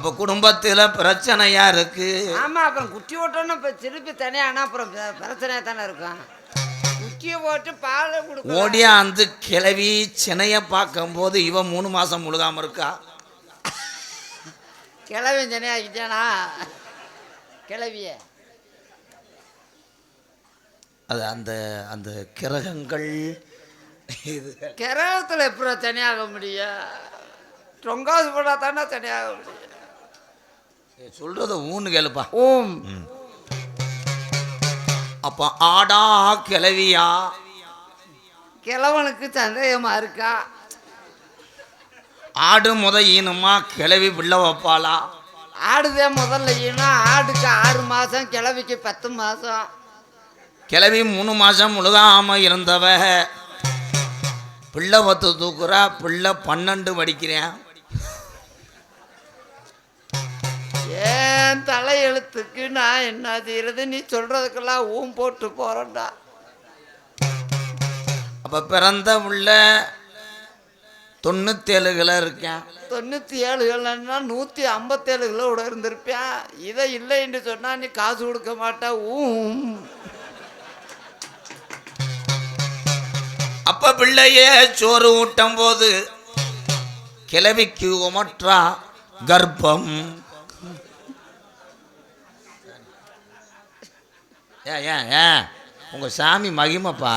அப்ப குடும்பத்துல பிரச்சனையா இருக்கு. ஆமா அப்புறம் குட்டி ஓட்டணும் இப்போ திருப்பி தனியானா அப்புறம் பிர- பிரச்சனையா தானே இருக்கும். குட்டியை போட்டு பாலை கொடுக்க ஓடியாந்து கிளவி சினைய பார்க்கும்போது இவன் மூணு மாசம் முழுகாம இருக்கா? கிளவி தனியாக்கிட்டானா கிளவிய. அது அந்த அந்த கிரகங்கள் இது கிரகத்தில் எப்படி தனியாக முடியும்? தொங்காசு போட்டால் தானே தனியாக முடியும்? சொல்றத ஊன்னு கேளுப்பா. ஓம் அப்ப ஆடா கிளவியா? கிழவனுக்கு சந்தேகமா இருக்கா? ஆடு முத ஈனுமா கிளவி பிள்ளை வைப்பாளா? ஆடுதே முதல்ல ஈனா ஆடுக்கு ஆறு மாதம் கிழவிக்கு பத்து மாதம் கிளவி மூணு மாசம் முழுகாம இருந்தவ. பிள்ளை பத்து தூக்குறா பிள்ளை பன்னெண்டு படிக்கிறேன் ஏன் தலையெழுத்துக்கு நான் என்ன செய்யறது? நீ சொல்றதுக்கெல்லாம் ஊம் போட்டு போறேன்டா. அப்ப பிறந்த உள்ள தொண்ணூத்தேழு கிலோ இருக்கேன். தொண்ணூற்றி ஏழு கிலோன்னா நூற்றி ஐம்பத்தேழு கிலோ கூட இருந்திருப்பேன். இதை இல்லைன்னு சொன்னா நீ காசு கொடுக்க மாட்டா. ஊம். அப்ப பிள்ளையே சோறு ஊட்டும் போது கிளவிக்கு உமற்றா கர்ப்பம். ஏன் ஏன் ஏன் உங்க சாமி மகிமைப்பா.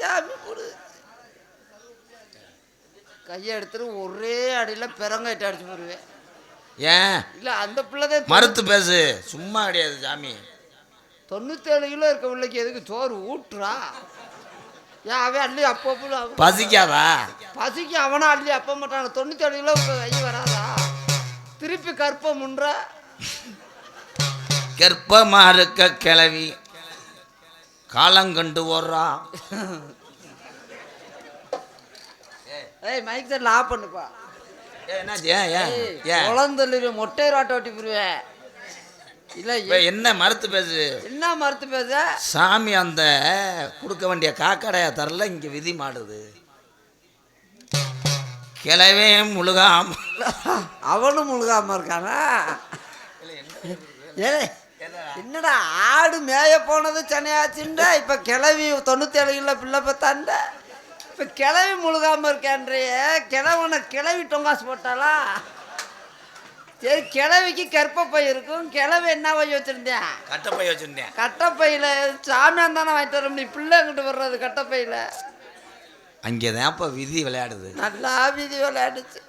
சாமி கொடு. கையை எடுத்துட்டு ஒரே அடியில் பிறங்காயிட்டு அடிச்சு போடுவேன். ஏன் இல்லை அந்த பிள்ளை தான் மறுத்து பேசு. சும்மா கிடையாது சாமி. தொண்ணூத்தேழு கிலோ இருக்க பிள்ளைக்கு எதுக்கு சோறு ஊட்டுறா? ஏன் அவன் அள்ளி அப்போ பசிக்காதா? பசிக்கு அவனா அள்ளி அப்ப மாட்டான். தொண்ணூத்தேழு கிலோ கை வராதா? திருப்பி கற்பம் முன்ற கர்ப்பமா இருக்க கிளவி. காலங்கண்டு ஓடுறா. ஏய் மைக் செட்டில் ஆஃப் பண்ணுப்பா. குழந்தல்லு மொட்டை ராட்டை ஓட்டி போடுவேன் இல்லை என்ன மறுத்து பேசு? என்ன மறுத்து பேச? சாமி அந்த கொடுக்க வேண்டிய காக்கடையா தரல இங்க விதி மாடுது. கிளவே முழுகாம. அவனும் முழுகாம இருக்கானா? ஏய், என்னடா? ஆடு மேய போனது சனியாச்சுண்டா இப்ப கிளவி தொண்ணூத்தேழு கிலோ பிள்ளை பத்தாண்ட? இப்ப கிளவி முழுகாம இருக்கான்றிய கிழவனை கிளவி டொங்காசு போட்டாளா? சரி கிளவிக்கு கற்பப்பை இருக்கும். கிளவி என்ன பை வச்சிருந்தேன் கட்டப்பை வச்சிருந்தேன். கட்டப்பையில சாமியான் தானே வாங்கிட்டு வர முடியும். பிள்ளை அங்கிட்டு வர்றது கட்டப்பையில? அங்கேதான் இப்ப விதி விளையாடுது. நல்லா வீதி விளையாடுச்சு.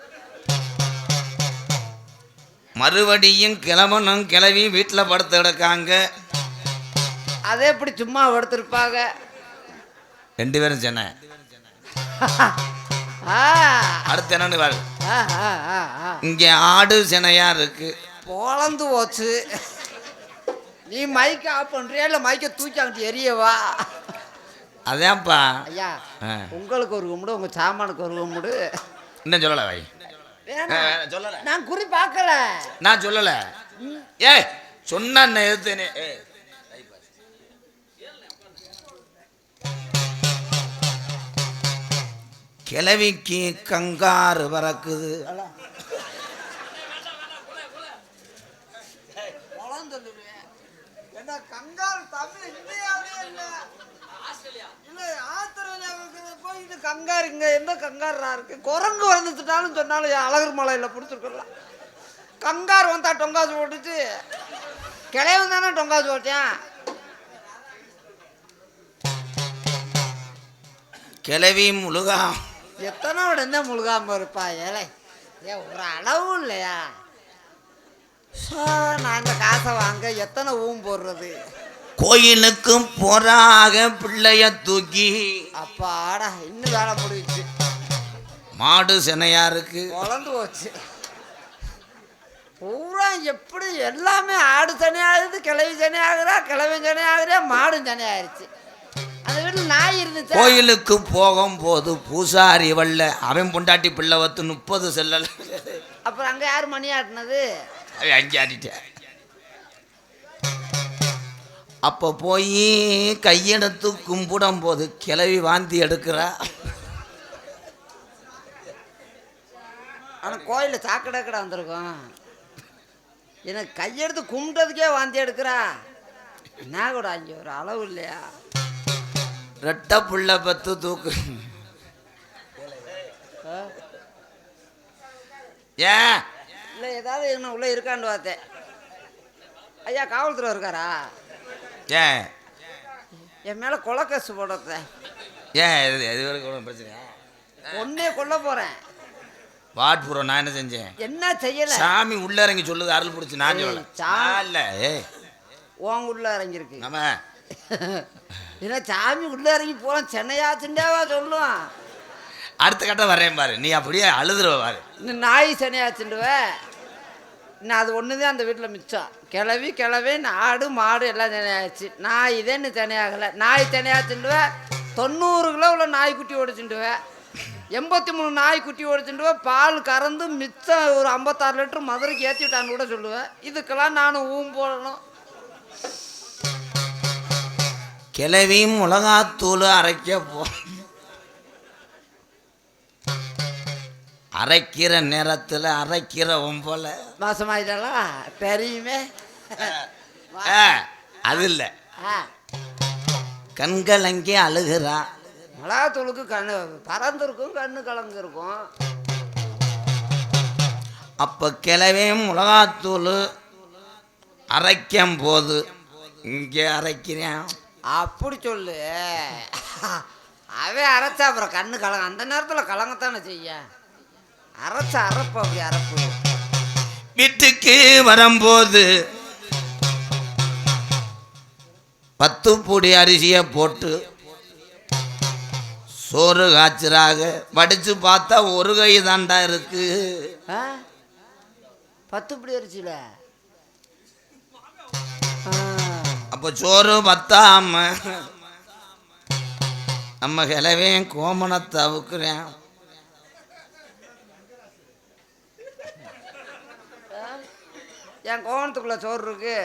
மறுபடியும் கிளம்பணும் கிளவி வீட்டில் படுத்து கிடக்காங்க. அதே எப்படி சும்மா படுத்திருப்பாங்க. ரெண்டு பேரும் சென்னை. ஆ, அடுத்து என்னன்னு பாரு. இங்க ஆடு சினையா இருக்கு. பொழந்து போச்சு. நீ மைக்க ஆஃப் பண்றியா இல்லை மைக்க தூக்கி அங்கிட்டு எரியவா அதான்ப்பா. ஐயா. உங்களுக்கு ஒரு கும்பிடு உங்க சாமானுக்கு ஒரு கும்பிடு. இன்னும் சொல்லலை வை வேணாம். சொல்லலை. நான் குறி பார்க்கல. நான் சொல்லல. ஏய் சொன்ன எதிர்த்தேனே ஏய் கிழவிக்கு கங்காரு பறக்குது. ஏன்னா கங்காரு தமிழ் இந்தியாவிலே இல்லை இல்லை ஆத்திரேலியாவுக்கு போய் இது கங்காரு இங்கே எந்த கங்காரா இருக்கு? குரங்கு வந்துட்டாலும் சொன்னாலும் அழகர் மலையில் பிடிச்சிருக்கலாம் கங்காரு வந்தா டொங்காசு போட்டுச்சு கிளையவன் தானே டொங்காசு போட்டேன் கிழவி முழுகா. எத்தனை உடனே முழுகாம இருப்பா ஏழை ஏ ஒரு அளவு இல்லையா? நான் இந்த காசை வாங்க எத்தனை ஊம் போடுறது? கோயிலுக்கும் போறாக பிள்ளைய தூக்கி. அப்பாடா இன்னும் வேலை முடிஞ்சுச்சு மாடு சினையா இருக்கு. குழந்து போச்சு. பூரா எப்படி எல்லாமே ஆடு தனியாகுது கிளவி தனியாகுறா கிளவி தனியாகுறா மாடும் தனியாயிருச்சு அந்த வீட்டில் நாய் இருந்துச்சு? கோயிலுக்கு போகும்போது பூசாரி வல்ல அவன் பொண்டாட்டி பிள்ளை வத்து முப்பது செல்லல. அப்புறம் அங்கே யார் மணி ஆட்டினது? அவன் அங்கே ஆடிட்டேன் அப்போ போய் கையெடுத்து கும்பிடும் போது கிளவி வாந்தி எடுக்கிறா. ஆனால் கோயிலில் சாக்கடை கடை வந்திருக்கோம். எனக்கு கையெடுத்து கும்பிட்டதுக்கே வாந்தி எடுக்கிறா. என்ன கூட அங்கே ஒரு அளவு இல்லையா? ரெட்ட புள்ள பத்து தூக்கு? ஏன் இல்லை ஏதாவது இன்னும் உள்ளே இருக்கான்னு பார்த்தேன். ஐயா காவல்துறை இருக்காரா? ஏன் என் மேலே கொலக்கசு போடுறத. ஏன் இது இது வரைக்கும் ஒன்றும் பிரச்சனையா? ஒன்னே கொல்ல போகிறேன் வாட் ப்ரோ நான் என்ன செஞ்சேன்? என்ன செய்யலை? சாமி உள்ள இறங்கி சொல்லுது அருள் பிடிச்சி நான் சொல்லல. இல்ல உன் உள்ள இறங்கியிருக்கு. நம்ம. ஏன்னா சாமி உள்ள இறங்கி போகிறோம் சென்னையா சிண்டாவா சொல்லுவான் அடுத்த கட்டம் வரேன் பாரு. நீ அப்படியே அழுதுருவ பாரு. நாய் சனியாச்சுண்டுவ நான் அது ஒன்று தான் அந்த வீட்டில் மிச்சம். கிளவி கிளவி ஆடு மாடு எல்லாம் தனியாச்சு. நாய் இதே இன்னும் தனியாகலை. நாய் தனியாச்சுண்டுவ தொண்ணூறு கிலோ உள்ள நாய்க்குட்டி ஓடிச்சுண்டுவ எண்பத்தி மூணு நாய்க்குட்டி ஓடிச்சுண்டுவ பால் கறந்து மிச்சம் ஒரு ஐம்பத்தாறு லிட்டர் மதுரைக்கு ஏற்றி விட்டான்னு கூட சொல்லுவேன் இதுக்கெல்லாம் நானும் ஊம் போடணும். கிளவியும் மிளகாத்தூள் அரைக்க போ அரைக்கிற நேரத்தில் அரைக்கிற ஒம்போல மாசமாயிட்டாலாம் தெரியுமே. அது இல்லை. கண்கள் அங்கே அழுகிறா. மிளகாத்தூளுக்கு கண்ணு பறந்துருக்கும் கண்ணு கலந்துருக்கும். அப்போ கிளவியும் மிளகாத்தூள் அரைக்கும் போது இங்கே அரைக்கிறேன். அப்படி சொல்லு. அவன் அரைச்சா அப்புறம் கண்ணு கலங்க அந்த நேரத்தில் கலங்கத்தானே செய்ய? அரைச்ச அரைப்பு அப்படி அரைப்பு. வீட்டுக்கு வரும்போது பத்து பொடி அரிசியை போட்டு சோறு காய்ச்சறாக வடிச்சு பார்த்தா ஒரு கை தாண்டா இருக்கு பத்து இப்படி அரிசியில? அப்போ சோறு பத்தாம நம்ம கிளவே கோமணத்தை அவுக்குறேன். என் கோவணத்துக்குள்ள சோறு இருக்கு.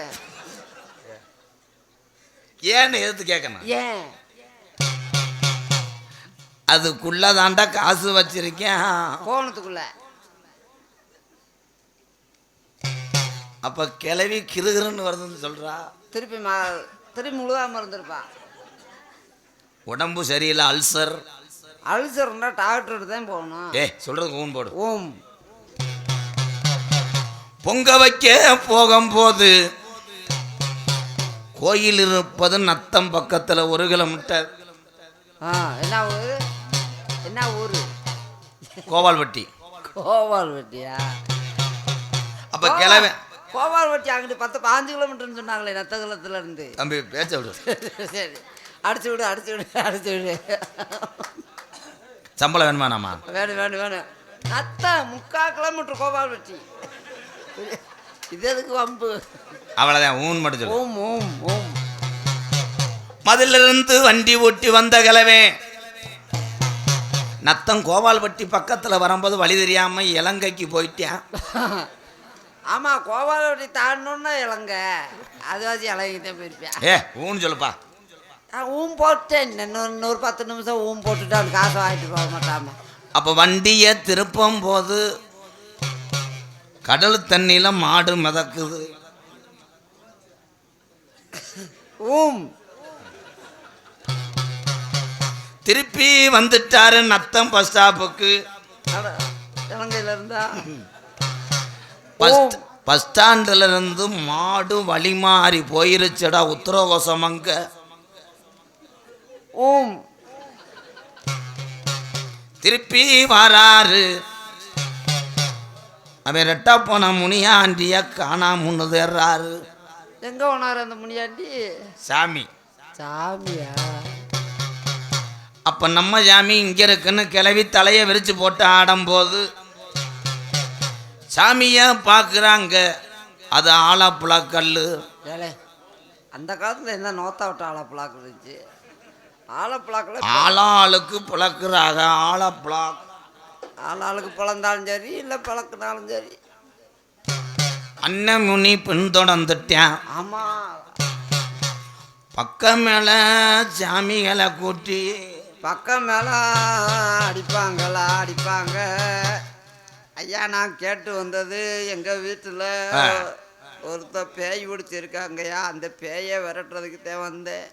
ஏன்னு எதிர்த்து கேட்கணும். ஏன்? அதுக்குள்ள தாண்டா காசு வச்சிருக்கேன். கோவணத்துக்குள்ள. அப்ப கிளவி கிருகிருன்னு வருதுன்னு சொல்றா. திருப்பி மா திருப்பி முழுகாம இருந்திருப்பான் உடம்பு சரியில்லை அல்சர். அல்சர்னா டாக்டர்கிட்ட தான் போகணும். ஏ சொல்றது ஊன் போடு. ஓம். பொங்க வைக்க போகும்போது கோயில் இருப்பது நத்தம் பக்கத்துல ஒரு கிலோமீட்டர். ஆ என்ன ஊர்? என்ன ஊர்? கோவால்பட்டி. கோவால் வெட்டியா அப்ப கிளவே கோவால் வெட்டி அங்கிட்டு பத்து பாஞ்சு கிலோமீட்டர்னு சொன்னாங்களே நத்தகுலத்துல இருந்து தம்பி பேச்ச விடு. சரி அடிச்சு விடு அடிச்சு விடு அடிச்சு விடு. சம்பளம் வேணுமா நாமா? வேணும் வேணும் வேணும். நத்த முக்கா கிலோமீட்டர் கோபால் வெட்டி இது எதுக்கு வம்பு? அவ்வளவுதான் ஊன் மட்டும் சொல்லு. ஓம் ஓம் ஓம் மதிலிருந்து வண்டி ஓட்டி வந்த கிழவே நத்தம் கோவால்பட்டி பக்கத்துல வரும்போது வழி தெரியாம இலங்கைக்கு போயிட்டேன். ஆமாம் கோபால் வெட்டி தாண்டணுன்னா இலங்கை தான் போயிருப்பேன். ஏ ஊன்னு சொல்லுப்பா. நான் ஊம் போட்டேன். இன்னொரு இன்னொரு பத்து நிமிஷம் ஊம் போட்டுட்டு அவன் காசை வாங்கிட்டு போக மாட்டாம அப்போ வண்டியை திருப்பும் போது கடல் தண்ணியில மாடு மிதக்குது. ஊம். திருப்பி வந்துட்டாரு நத்தம் பஸ் ஸ்டாப்புக்கு. இருந்தா? பஸ் ஸ்டாண்டுல இருந்து மாடு வழி மாறி போயிருச்சுடா உத்தரகோசம் அங்க. ஓம் திருப்பி வராரு. அவன் ரெட்டா போன முனியாண்டிய காணாம தேர்றாரு. எங்க போனார் அந்த முனியாண்டி? சாமி. சாமியா? அப்ப நம்ம சாமி இங்க இருக்குன்னு கிளவி தலையை விரிச்சு போட்டு ஆடும்போது சாமிய பார்க்குறாங்க அது ஆலப்புழக்கல் ஏலே அந்த காலத்தில் என்ன நோத்தா விட்ட ஆலப்புழாக்கு இருந்துச்சு? ஆலப்புழாக்கில் ஆளாளுக்கு புழக்கிறாங்க ஆலப்புழாக் ஆளாளுக்கு பிறந்தாலும் சரி இல்லை பிளக்குனாலும் சரி. அண்ணன் முனி பின்தொடர்ந்துட்டேன் ஆமாம் பக்கம் மேல சாமிகளை கூட்டி பக்கம் மேலே அடிப்பாங்களா அடிப்பாங்க. ஐயா நான் கேட்டு வந்தது எங்க வீட்டுல ஆ. ஒருத்த பேய் பிடிச்சிருக்காங்கய்யா. அந்த பேயை விரட்டுறதுக்கு தான் வந்தேன்.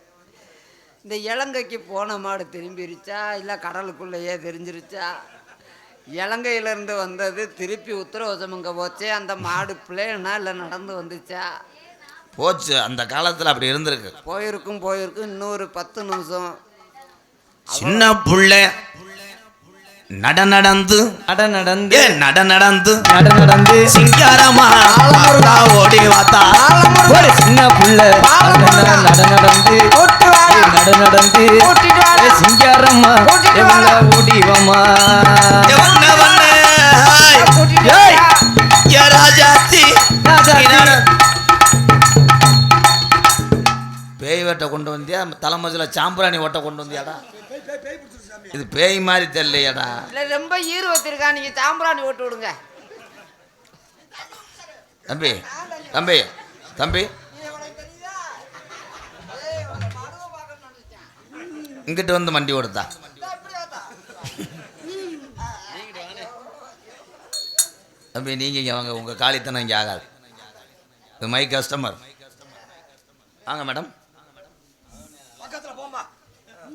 இந்த இலங்கைக்கு போன மாடு திரும்பிருச்சா இல்லை கடலுக்குள்ளேயே தெரிஞ்சிருச்சா இலங்கையிலேருந்து வந்தது திருப்பி உத்தரவசமங்க போச்சே அந்த மாடு பிளேனா இல்லை நடந்து வந்துச்சா? போச்சு. அந்த காலத்தில் அப்படி இருந்திருக்கு. போயிருக்கும் போயிருக்கும் இன்னொரு பத்து நிமிஷம். சின்ன புள்ள நட நடந்து நட நடந்து ஏ நட நடந்து நட நடந்து சிங்காரமா ஓடி வாத்தா. ஒரு சின்ன புள்ள நட நடந்து நட நடந்து சிங்காரம்மா கூட்டிட்டு இவங்க வாடா. ஓடிவமா வண்ண வண்ண ஹாய். கூட்டிட்டு ஏய், வாடா. ஏ ராஜாத்தி ராஜாத்தி. இனான. பேய் வேட்டை கொண்டு வந்தியா தலைமதியில் சாம்பிராணி ஓட்டை கொண்டு வந்தியாடா இது பேய் மாதிரி தெரியலையாடா ரொம்ப ஈறு வச்சிருக்கா நீங்க சாம்பிராணி ஓட்டு விடுங்க தம்பி தம்பி தம்பி இங்கிட்டு வந்து மண்டி கொடுத்தா தம்பி நீங்கள் இங்கே வாங்க. உங்கள் காலித்தனம் இங்கே ஆகாது. இது மை கஸ்டமர் வாங்க மேடம்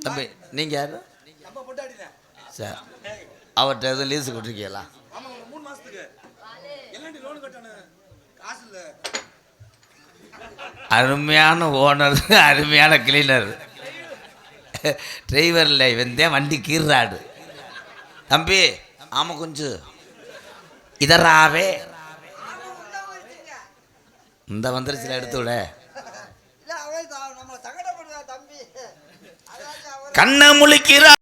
தம்பி நீங்கள் யார்? சார் அவர்கிட்ட எதுவும் லீஸு கொடுத்துருக்கீங்களா? அருமையான ஓனர் அருமையான கிளீனர் டிரைவரில் இவன் தான் வண்டி கீறாடு தம்பி ஆமாம் கொஞ்சம் இதராவே. இந்த வந்துருச்சுல எடுத்து விட. இல்ல கண்ணை முழிக்கிறா